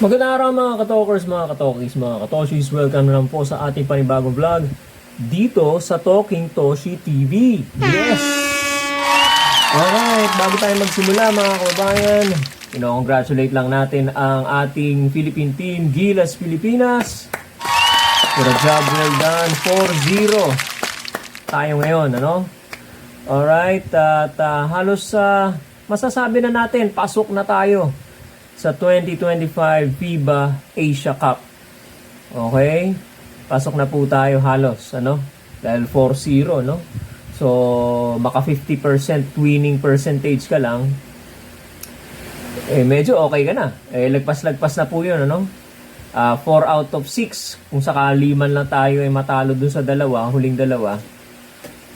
Magandang araw mga katokers, mga katokis, mga katoshis. Welcome na lang po sa ating panibagong vlog dito sa Talking Toshi TV. Yes! Alright, bago tayo magsimula mga kababayan, ino-congratulate lang natin ang ating Philippine team, Gilas Pilipinas. For a job well done, 4-0 tayo ngayon, ano? Alright, at ah, halos sa masasabi na natin, pasok na tayo sa 2025 FIBA Asia Cup. Okay? Pasok na po tayo halos, ano? Dahil 4-0, no? So, maka 50% winning percentage ka lang, eh medyo okay ka na. Eh lagpas-lagpas na po 'yun, ano? Ah, 4 out of 6. Kung sakali man lang tayo ay matalo dun sa dalawa, huling dalawa,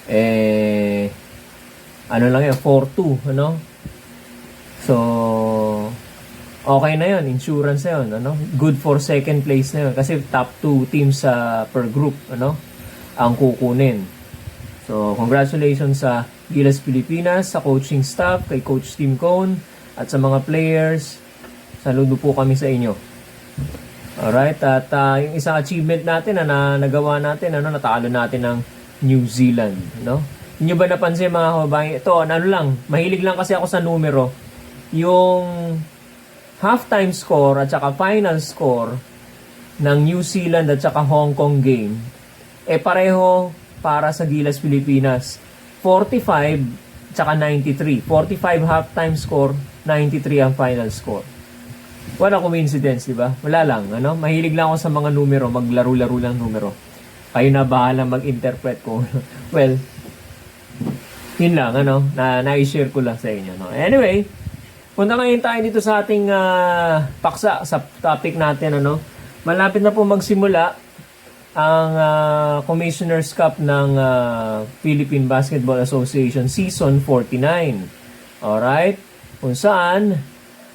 eh ano lang 'yan, 4-2, ano? So, okay na 'yon, insurance na 'yon, ano? Good for second place na 'yon kasi top 2 teams sa per group, ano? Ang kukunin. So, congratulations sa Gilas Pilipinas, sa coaching staff, kay Coach Tim Cone, at sa mga players. Saludo po kami sa inyo. Alright, at ah, yung isang achievement natin na, na nagawa natin, ano, natalo natin ng New Zealand, no? Inyo ba napansin mga kababayan? Ito, ano lang, mahilig lang kasi ako sa numero. Yung halftime score at saka final score ng New Zealand at saka Hong Kong game, eh pareho para sa Gilas Pilipinas. 45 tsaka 93. 45 halftime score, 93 ang final score. Wala coincidence, di ba? Wala lang, ano? Mahilig lang ako sa mga numero, maglaro-laro lang numero. Kayo na bahala mag-interpret ko. well, yun lang, ano? Na, na-share ko lang sa inyo, no? Anyway, punta ngayon tayo dito sa ating ah, paksa, sa topic natin, ano? Malapit na po magsimula ang ah, Commissioner's Cup ng ah, Philippine Basketball Association Season 49. Alright? Kung saan,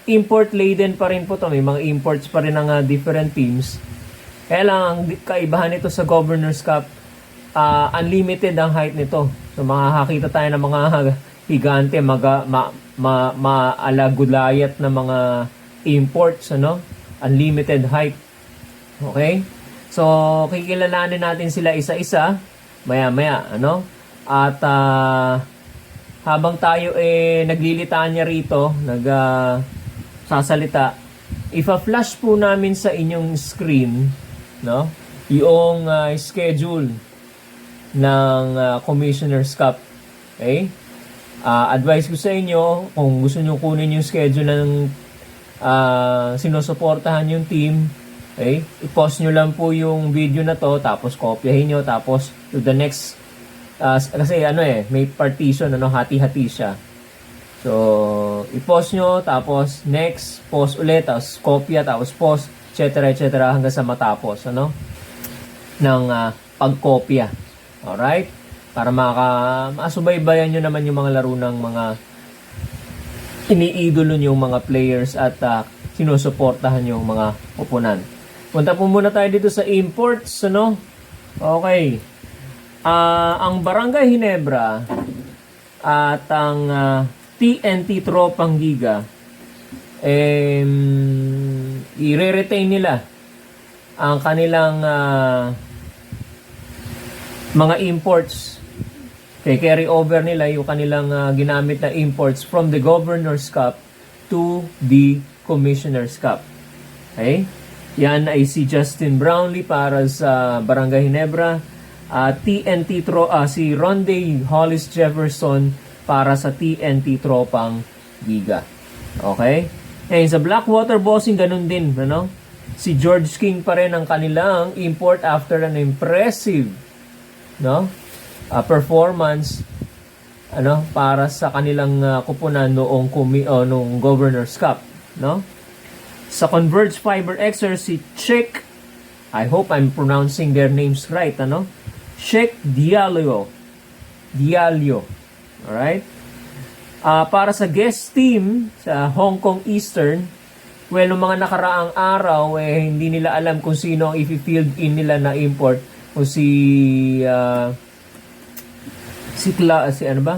import laden pa rin po to. May mga imports pa rin ng ah, different teams. Kaya lang, ang kaibahan nito sa Governor's Cup, ah, unlimited ang height nito. So, makakakita tayo ng mga higante, maga, ma, ma, maalagulayat na mga imports, ano? Unlimited height. Okay? So, kikilalanin natin sila isa-isa, maya-maya, ano? At ah, habang tayo eh naglilitanya rito, nag ah, sasalita, ifa-flash po namin sa inyong screen, no? Yung ah, schedule ng ah, Commissioner's Cup. Okay? Ah, advice ko sa inyo, kung gusto nyo kunin yung schedule ng ah, sinusuportahan yung team, okay? I-pause nyo lang po yung video na to, tapos kopyahin nyo, tapos to the next, ah, kasi ano eh, may partition, ano, hati-hati siya. So, i-pause nyo, tapos next, pause ulit, tapos kopya, tapos pause, etc. etc. hanggang sa matapos, ano? ng ah, pagkopya. Alright? Para maka masubaybayan nyo naman yung mga laro ng mga iniidolo nyo mga players at ah, sinusuportahan yung mga oponent. Punta po muna tayo dito sa imports, ano? Okay. Ah, ang Barangay Hinebra at ang ah, TNT Tropang Giga eh, i-retain nila ang kanilang ah, mga imports kay carry over nila yung kanilang ah, ginamit na imports from the Governor's Cup to the Commissioner's Cup. Okay? Yan ay si Justin Brownlee para sa Barangay Hinebra at TNT Tro ah, si Ronde Hollis Jefferson para sa TNT Tropang Giga. Okay? Eh sa Blackwater Bossing ganun din, ano? Si George King pa rin ang kanilang import after an impressive no? Ah, performance ano para sa kanilang ah, kupunan noong kumi o noong Governor's Cup, no? Sa Converge Fiber Xer si Chick I hope I'm pronouncing their names right, ano? Chick Diallo. Diallo. Alright? Ah, para sa guest team sa Hong Kong Eastern, well, nung mga nakaraang araw, eh, hindi nila alam kung sino ang i-field in nila na import. O si, ah, si, Cla si ano ba?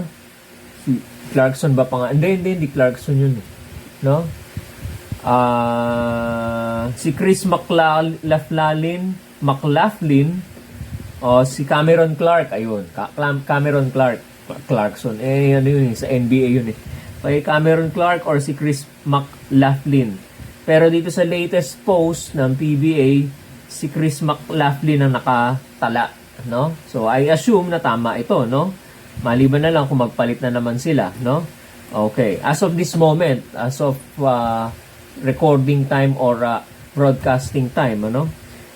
Si Clarkson ba pa nga? Hindi, hindi, hindi Clarkson yun. eh. No? Ah, ah, si Chris McLaughlin, McLaughlin, o si Cameron Clark, ayun, Cameron Clark, Clarkson, eh, ano yun, eh, sa NBA yun eh. Okay, Cameron Clark or si Chris McLaughlin. Pero dito sa latest post ng PBA, si Chris McLaughlin ang nakatala, no? So, I assume na tama ito, no? Maliban na lang kung magpalit na naman sila, no? Okay. As of this moment, as of uh, recording time or uh, broadcasting time, ano?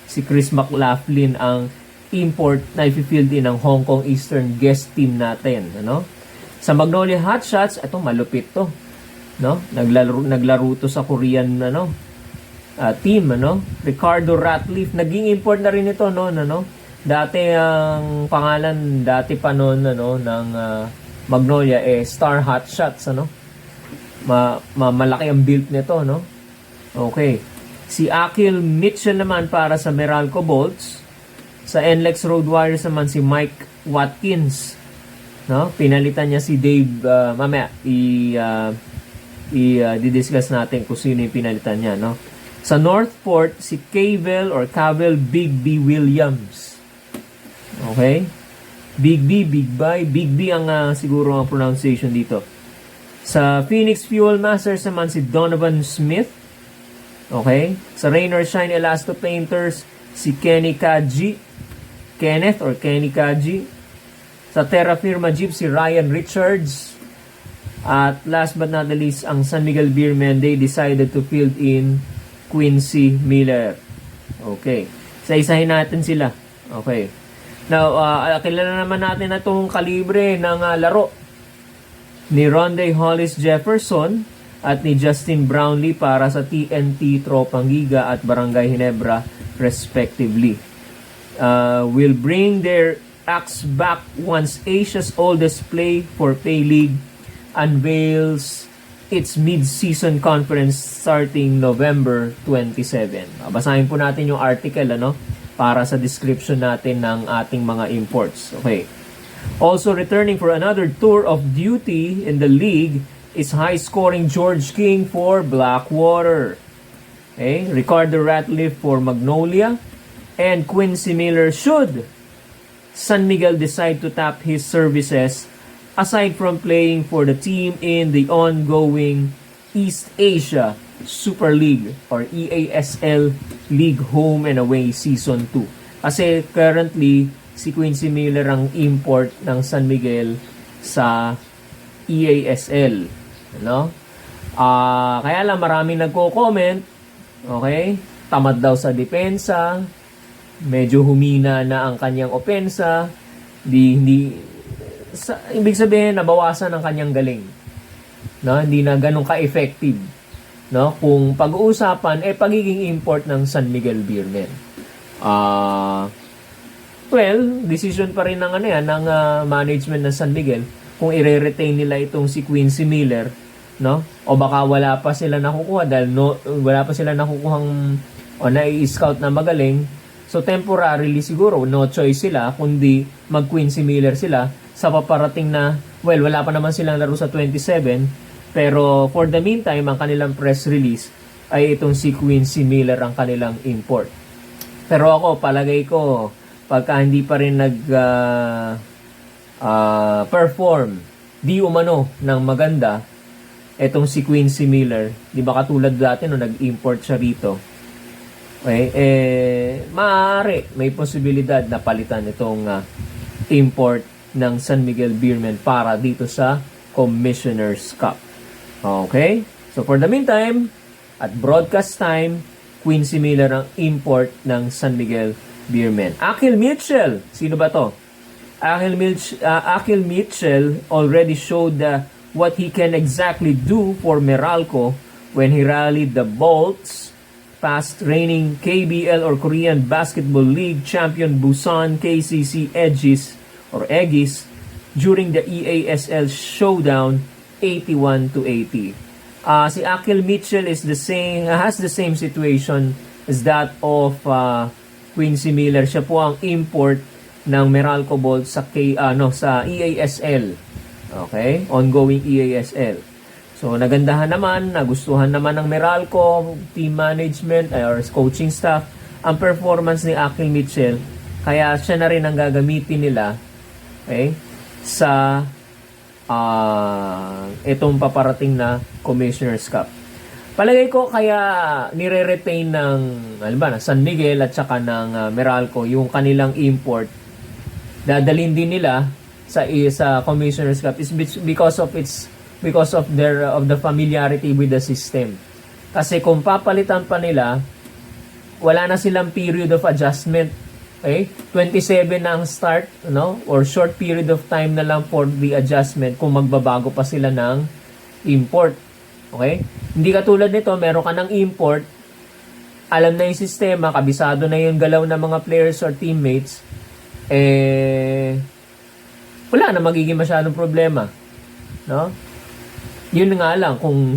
Si Chris McLaughlin ang import na i-field in ng Hong Kong Eastern guest team natin, ano? Sa Magnolia Hotshots, ito malupit to, no? Naglaro naglaro to sa Korean ano, uh, team, ano? Ricardo Ratliff, naging import na rin ito noon, ano? Dati ang pangalan dati pa noon ano ng uh, Magnolia eh Star Hot Shots ano. Ma, ma malaki ang build nito no. Okay. Si Akil Mitchell naman para sa Meralco Bolts. Sa NLEX Road Warriors naman si Mike Watkins. No? Pinalitan niya si Dave uh, mamaya i uh, i uh, didiscuss natin kung sino yung pinalitan niya no. Sa Northport si Cavel or Cavel Big B Williams. Okay? Big B, Big Buy. Big B ang ah, siguro ang pronunciation dito. Sa Phoenix Fuel Masters naman si Donovan Smith. Okay? Sa Rain Shine Elasto Painters, si Kenny Kaji. Kenneth or Kenny Kaji. Sa Terra Firma Jeep, si Ryan Richards. At last but not the least, ang San Miguel Beermen, they decided to field in Quincy Miller. Okay. Sa isahin natin sila. Okay. Now, uh, kilala naman natin na itong kalibre ng uh, laro ni Ronde Hollis Jefferson at ni Justin Brownlee para sa TNT Tropang Giga at Barangay Hinebra respectively. Uh, will bring their acts back once Asia's oldest play for Pay League unveils its mid-season conference starting November 27. Basahin po natin yung article ano para sa description natin ng ating mga imports. Okay. Also returning for another tour of duty in the league is high-scoring George King for Blackwater. Okay, Ricardo Ratliff for Magnolia and Quincy Miller should San Miguel decide to tap his services aside from playing for the team in the ongoing East Asia Super League or EASL League Home and Away Season 2. Kasi currently, si Quincy Miller ang import ng San Miguel sa EASL. No? Ah, kaya lang maraming nagko-comment, okay? Tamad daw sa depensa, medyo humina na ang kanyang opensa, di hindi sa, ibig sabihin nabawasan ang kanyang galing. No, hindi na ganun ka-effective. No, kung pag-uusapan eh pagiging import ng San Miguel Beermen. Ah well, decision pa rin ng ano yan, ng ah, management ng San Miguel kung i-retain nila itong si Quincy Miller, no? O baka wala pa sila nakukuha dahil no, wala pa sila nakukuhang o nai-scout na magaling. So temporarily siguro no choice sila kundi mag Quincy Miller sila sa paparating na well wala pa naman silang laro sa 27 pero for the meantime ang kanilang press release ay itong si Quincy Miller ang kanilang import. Pero ako palagay ko pagka hindi pa rin nag ah, ah, perform di umano ng maganda etong si Quincy Miller, di ba katulad dati no nag-import siya rito. Okay, eh maaari may posibilidad na palitan itong ah, import ng San Miguel Beermen para dito sa Commissioner's Cup. Okay? So for the meantime, at broadcast time, Quincy Miller ang import ng San Miguel Beermen. Akil Mitchell, sino ba to? Akil, Mitch, uh, Akil Mitchell already showed uh, what he can exactly do for Meralco when he rallied the Bolts past reigning KBL or Korean Basketball League champion Busan KCC Edgis or Egis during the EASL showdown 81 to 80. Uh, si Akil Mitchell is the same has the same situation as that of uh, Quincy Miller. Siya po ang import ng Meralco Bolt sa K ano sa E EASL. Okay? Ongoing EASL. So nagandahan naman, nagustuhan naman ng Meralco, team management or coaching staff ang performance ni Akil Mitchell. Kaya siya na rin ang gagamitin nila okay, sa ah itong paparating na Commissioner's Cup. Palagay ko kaya nire-retain ng alam ba, ng San Miguel at saka ng ah, Meralco yung kanilang import. Dadalhin din nila sa sa Commissioner's Cup is be- because of its because of their of the familiarity with the system. Kasi kung papalitan pa nila, wala na silang period of adjustment. Okay? 27 na ang start, no? Or short period of time na lang for the adjustment kung magbabago pa sila ng import. Okay? Hindi katulad nito, meron ka ng import, alam na yung sistema, kabisado na yung galaw ng mga players or teammates, eh, wala na magiging masyadong problema. No? Yun nga lang, kung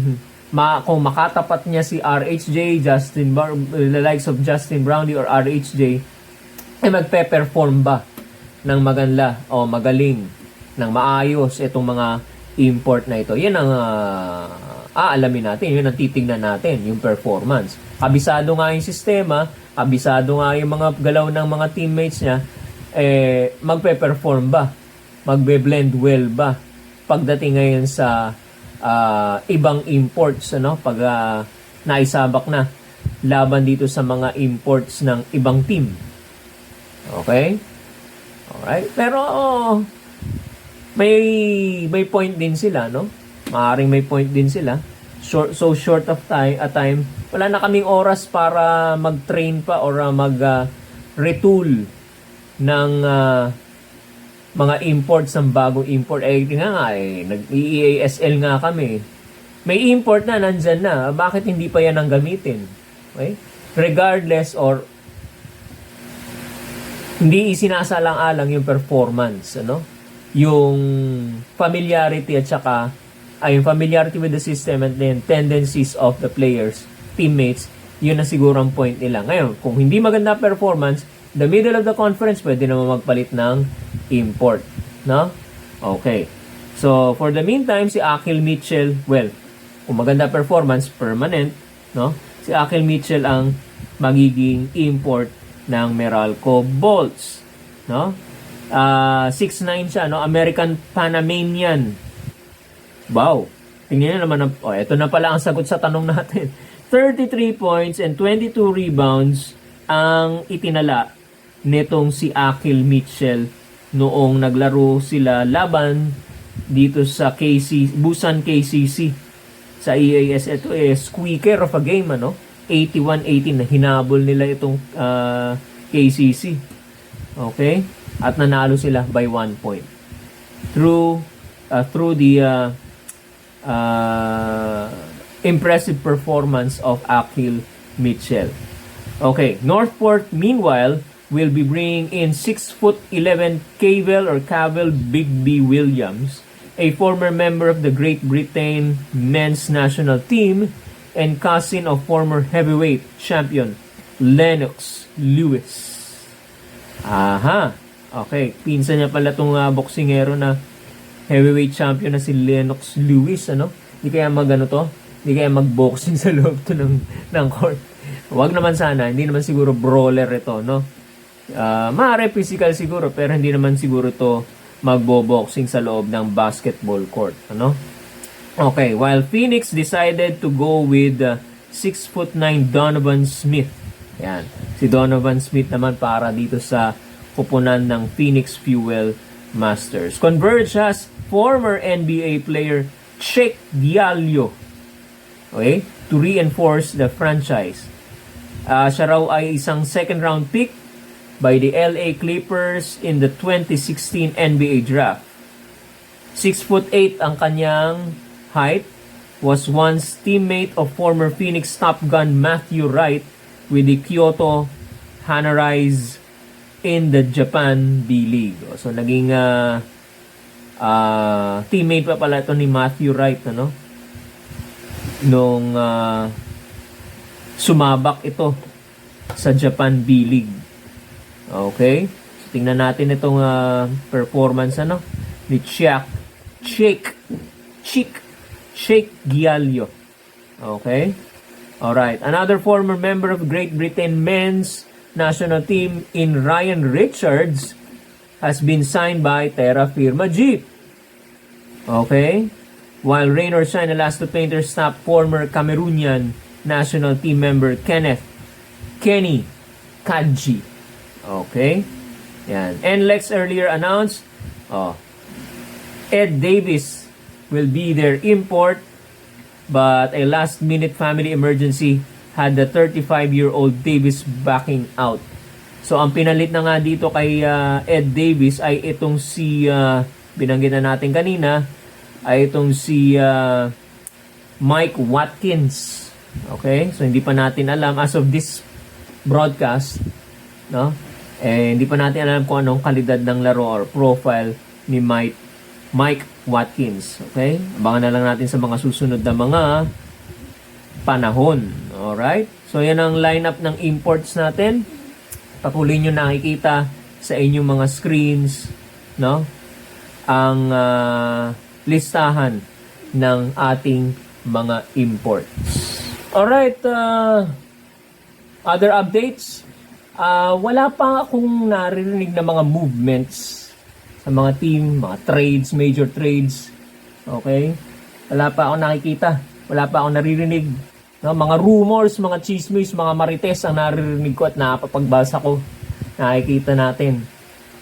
ma kung makatapat niya si RHJ, Justin Bar- the likes of Justin Brownlee or RHJ, ay magpe-perform ba ng maganda o magaling ng maayos itong mga import na ito. Yan ang ah, aalamin natin, yun ang titingnan natin, yung performance. Kabisado nga yung sistema, kabisado nga yung mga galaw ng mga teammates niya, eh, magpe-perform ba? Magbe-blend well ba? Pagdating ngayon sa ah, ibang imports, ano? Pag ah, naisabak na laban dito sa mga imports ng ibang team. Okay? Alright. Pero, oh, may, may point din sila, no? Maaring may point din sila. Short, so short of time, a time, wala na kaming oras para mag-train pa or uh, mag uh, retool ng uh, mga imports ng bagong import. Eh, nga nga eh, nag-EASL nga kami. May import na, nandyan na. Bakit hindi pa yan ang gamitin? Okay? Regardless or hindi isinasalang-alang yung performance, ano? Yung familiarity at saka ay yung familiarity with the system and then tendencies of the players, teammates, yun na siguro ang point nila. Ngayon, kung hindi maganda performance, the middle of the conference, pwede naman magpalit ng import. No? Okay. So, for the meantime, si Akil Mitchell, well, kung maganda performance, permanent, no? Si Akil Mitchell ang magiging import ng Meralco Bolts, no? Ah, 6'9 siya, no? American Panamanian. Wow. Tingnan naman, ang, oh, ito na pala ang sagot sa tanong natin. 33 points and 22 rebounds ang itinala nitong si Akil Mitchell noong naglaro sila laban dito sa KC, Busan KCC sa EAS. Ito eh, squeaker of a game, ano? 81-18 na hinabol nila itong ah, KCC. Okay? At nanalo sila by one point. Through uh, through the uh, uh, impressive performance of Akil Mitchell. Okay, Northport meanwhile will be bringing in 6 foot 11 Cavell or Cavell Big B Williams, a former member of the Great Britain men's national team and cousin of former heavyweight champion Lennox Lewis. Aha. Okay, pinsan niya pala tong uh, boksingero na heavyweight champion na si Lennox Lewis, ano? Hindi kaya mag ano to? Hindi kaya mag-boxing sa loob to ng, ng court. Wag naman sana, hindi naman siguro brawler ito, no? Uh, maaari physical siguro, pero hindi naman siguro to magbo-boxing sa loob ng basketball court, ano? Okay, while Phoenix decided to go with uh, 6 foot 9 Donovan Smith. Yan. Si Donovan Smith naman para dito sa kupunan ng Phoenix Fuel Masters. Converge has former NBA player Check Diallo okay, to reinforce the franchise. Ah, siya raw ay isang second round pick by the LA Clippers in the 2016 NBA draft. 6 foot 8 ang kanyang height was once teammate of former Phoenix Top Gun Matthew Wright with the Kyoto Hanarise in the Japan B-League. So naging ah, ah, teammate pa pala ito ni Matthew Wright ano nung ah, sumabak ito sa Japan B-League. Okay? So, tingnan natin itong ah, performance ano ni Chiak Chick Chick Sheikh Giallo. Okay? Alright. Another former member of Great Britain men's national team in Ryan Richards has been signed by Terra Firma Jeep. Okay? While rain or shine, the last two painters snapped former Cameroonian national team member Kenneth Kenny Kadji. Okay? Yan. And Lex earlier announced, oh, Ed Davis will be their import, but a last-minute family emergency had the 35-year-old Davis backing out. So, ang pinalit na nga dito kay uh, Ed Davis ay itong si, uh, binanggit na natin kanina, ay itong si uh, Mike Watkins. Okay? So, hindi pa natin alam as of this broadcast, no? Eh, hindi pa natin alam kung anong kalidad ng laro or profile ni Mike Mike Watkins. Okay? Abangan na lang natin sa mga susunod na mga panahon. Alright? So, yan ang lineup ng imports natin. Patuloy nyo nakikita sa inyong mga screens, no? Ang ah, listahan ng ating mga imports. Alright, uh, other updates. Ah, wala pa akong naririnig na mga movements sa mga team, mga trades, major trades. Okay? Wala pa akong nakikita. Wala pa akong naririnig. No, mga rumors, mga chismis, mga marites ang naririnig ko at napapagbasa ko. Nakikita natin.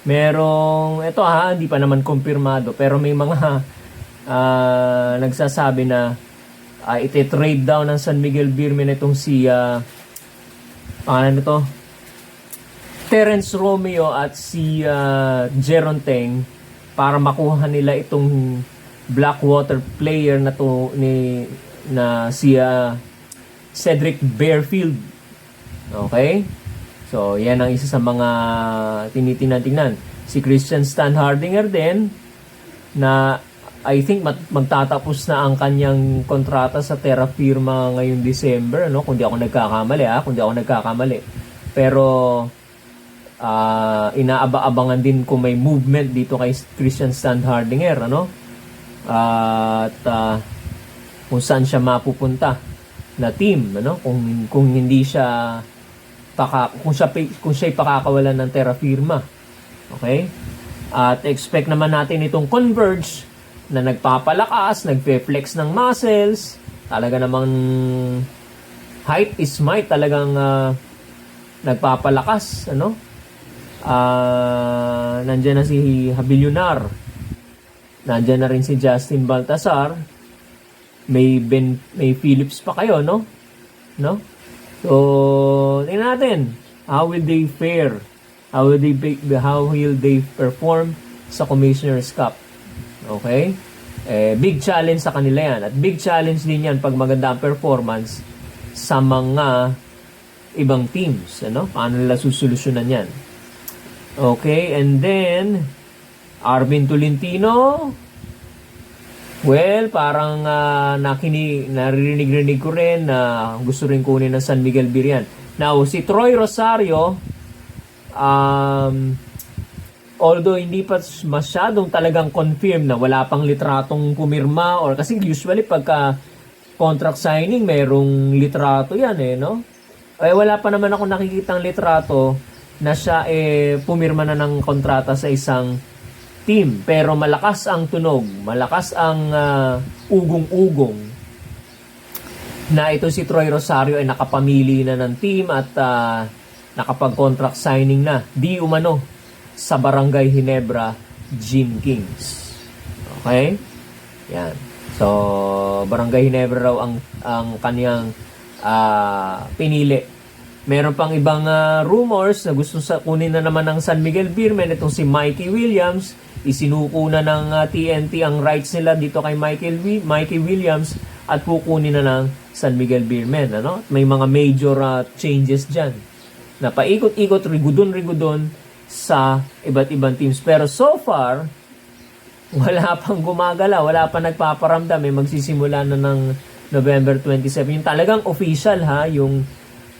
Merong, ito ha, hindi pa naman kumpirmado, pero may mga ah, nagsasabi na uh, ite-trade daw ng San Miguel Beerman itong si, uh, pangalan nito, Terence Romeo at si uh, Jeron Teng para makuha nila itong Blackwater player na to ni na si uh, Cedric Bearfield. Okay? So, yan ang isa sa mga tinitingnan-tingnan. Si Christian Stan Hardinger din na I think mat- magtatapos na ang kanyang kontrata sa Terra Firma ngayong December, no? Kung di ako nagkakamali, ah, kung di ako nagkakamali. Pero ah inaaba-abangan din kung may movement dito kay Christian Standhardinger ano? At ah, kung saan siya mapupunta na team ano? Kung kung hindi siya paka, kung siya kung siya pakakawalan ng Terra Firma. Okay? At expect naman natin itong Converge na nagpapalakas nagfe-flex ng muscles. Talaga namang height is might talagang ah, nagpapalakas ano Ah, nandiyan na si Habilionar. Nandiyan na rin si Justin Baltasar. May Ben may Phillips pa kayo, no? No? So, tingnan natin. How will they fare? How will they how will they perform sa Commissioner's Cup? Okay? Eh, big challenge sa kanila yan. At big challenge din yan pag maganda ang performance sa mga ibang teams. Ano? Paano nila susolusyonan yan? Okay, and then Arvin Tolentino. Well, parang uh, nakini naririnig-rinig ko rin na gusto rin kunin ng San Miguel Birian. Now, si Troy Rosario um, although hindi pa masyadong talagang confirm na wala pang litratong pumirma or kasi usually pagka contract signing merong litrato yan eh, no? Eh, wala pa naman ako nakikitang litrato na siya eh pumirma na ng kontrata sa isang team pero malakas ang tunog, malakas ang uh, ugong-ugong na ito si Troy Rosario ay nakapamili na ng team at uh, nakapag-contract signing na di umano sa Barangay Hinebra Gym Kings. Okay? Yan. So, Barangay Hinebra raw ang ang kaniyang uh, pinili Meron pang ibang uh, rumors na gusto sa kunin na naman ng San Miguel Beerman itong si Mikey Williams. Isinuko na ng uh, ah, TNT ang rights nila dito kay Michael w- Mikey Williams at kukunin na ng San Miguel Beerman. Ano? May mga major uh, changes dyan na paikot-ikot, rigudon-rigudon sa iba't ibang teams. Pero so far, wala pang gumagala, wala pa nagpaparamdam. May magsisimula na ng November 27. Yung talagang official ha, yung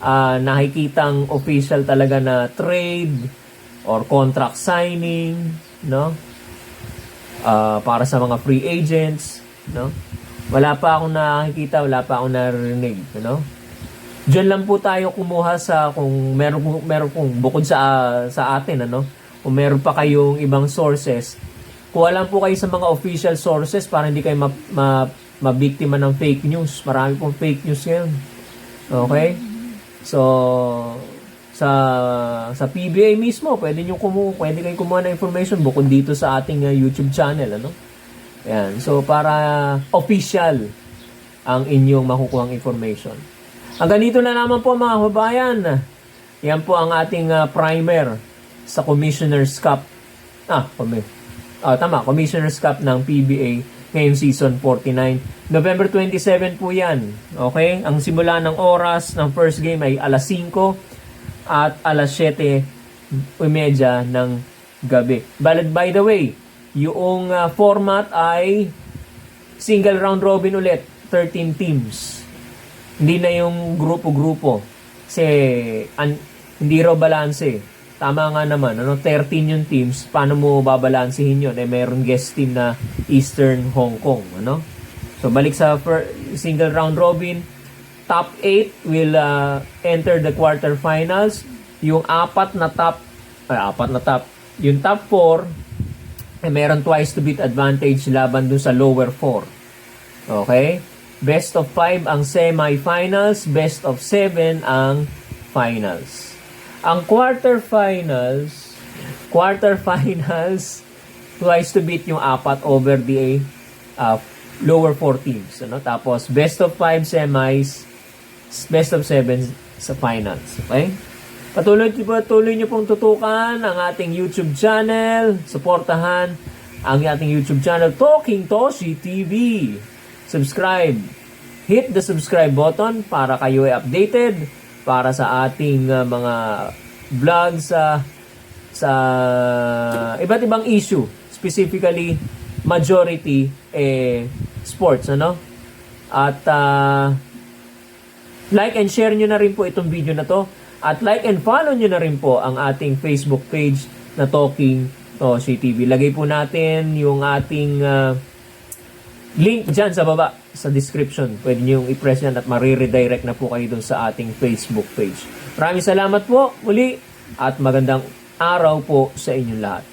uh, nakikitang official talaga na trade or contract signing, no? Uh, para sa mga free agents, no? Wala pa akong nakikita, wala pa akong narinig, ano? Diyan lang po tayo kumuha sa kung meron meron kung bukod sa sa atin ano, kung meron pa kayong ibang sources. Kuha lang po kayo sa mga official sources para hindi kayo ma, ma, mabiktima ng fake news. Marami pong fake news ngayon. Okay? So sa sa PBA mismo, pwede niyo kumu pwede kayong kumuha ng information bukod dito sa ating uh, YouTube channel ano. Yan. So para official ang inyong makukuhang information. Hanggang dito na naman po mga kababayan. Yan po ang ating uh, primer sa Commissioner's Cup. Ah, kami. Ah, tama, Commissioner's Cup ng PBA ngayong season 49. November 27 po yan. Okay? Ang simula ng oras ng first game ay alas 5 at alas 7 umedya ng gabi. But by the way, yung uh, format ay single round robin ulit, 13 teams. Hindi na yung grupo-grupo. Kasi an, hindi raw balanse. Tama nga naman, ano, 13 yung teams, paano mo babalansehin yun? Eh, meron guest team na Eastern Hong Kong, ano? So, balik sa fir- single round robin, top 8 will uh, enter the quarterfinals. Yung apat na top, ay, apat na top, yung top 4, eh, meron twice to beat advantage laban dun sa lower 4. Okay? Best of 5 ang semifinals, best of 7 ang finals. Ang quarterfinals, quarterfinals, twice to beat yung apat over the uh, lower 4 teams. Ano? Tapos, best of 5 semis, best of 7 sa finals. Okay? Patuloy, patuloy nyo pong tutukan ang ating YouTube channel. Suportahan ang ating YouTube channel, Talking Toshi TV. Subscribe. Hit the subscribe button para kayo ay updated para sa ating uh, mga vlogs sa sa iba't ibang issue. Specifically, majority eh, sports. Ano? At uh, like and share nyo na rin po itong video na to. At like and follow nyo na rin po ang ating Facebook page na Talking Toshi TV. Lagay po natin yung ating uh, link dyan sa baba sa description. Pwede nyo i-press yan at mariredirect na po kayo dun sa ating Facebook page. Maraming salamat po muli at magandang araw po sa inyong lahat.